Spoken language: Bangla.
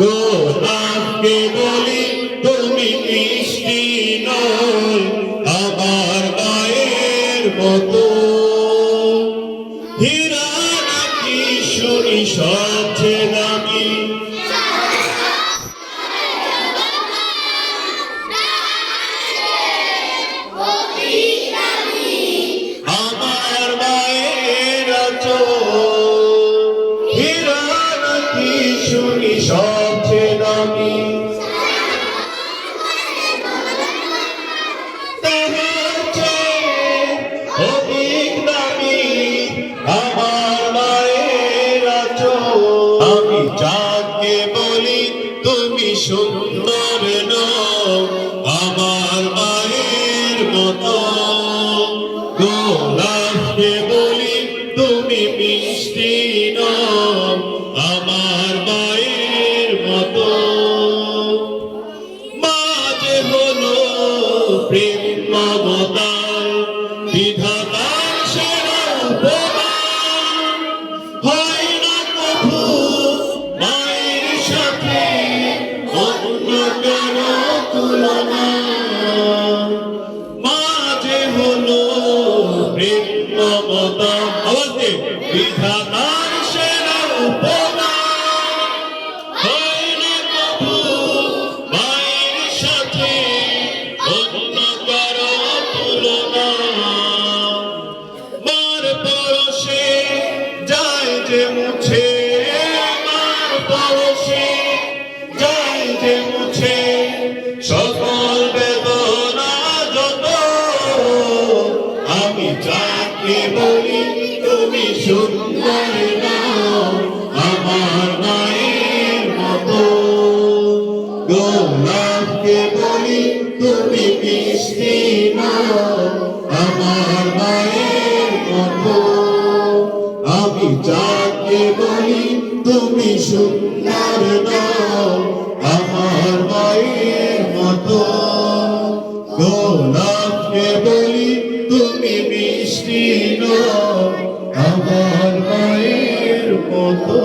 গোলাপকে বলি তুমি মিষ্টি নয় আমার মায়ের মতো। হীরা নাকি শনি তোমাকে বলি, তুমি সুন্দর আমার মায়ের মতো। গোলাপকে বলি, তুমি মিষ্টি আমার মায়ের মতো। মা যে হলো প্রেম, মমতা প্রেম মমতা আওয়াজে বিধানার সেরা উপনা হয় না সুন্দর আমার মায়ের মতো। গোলাপকে বলি তুমি মিষ্টি আমার মায়ের মতো।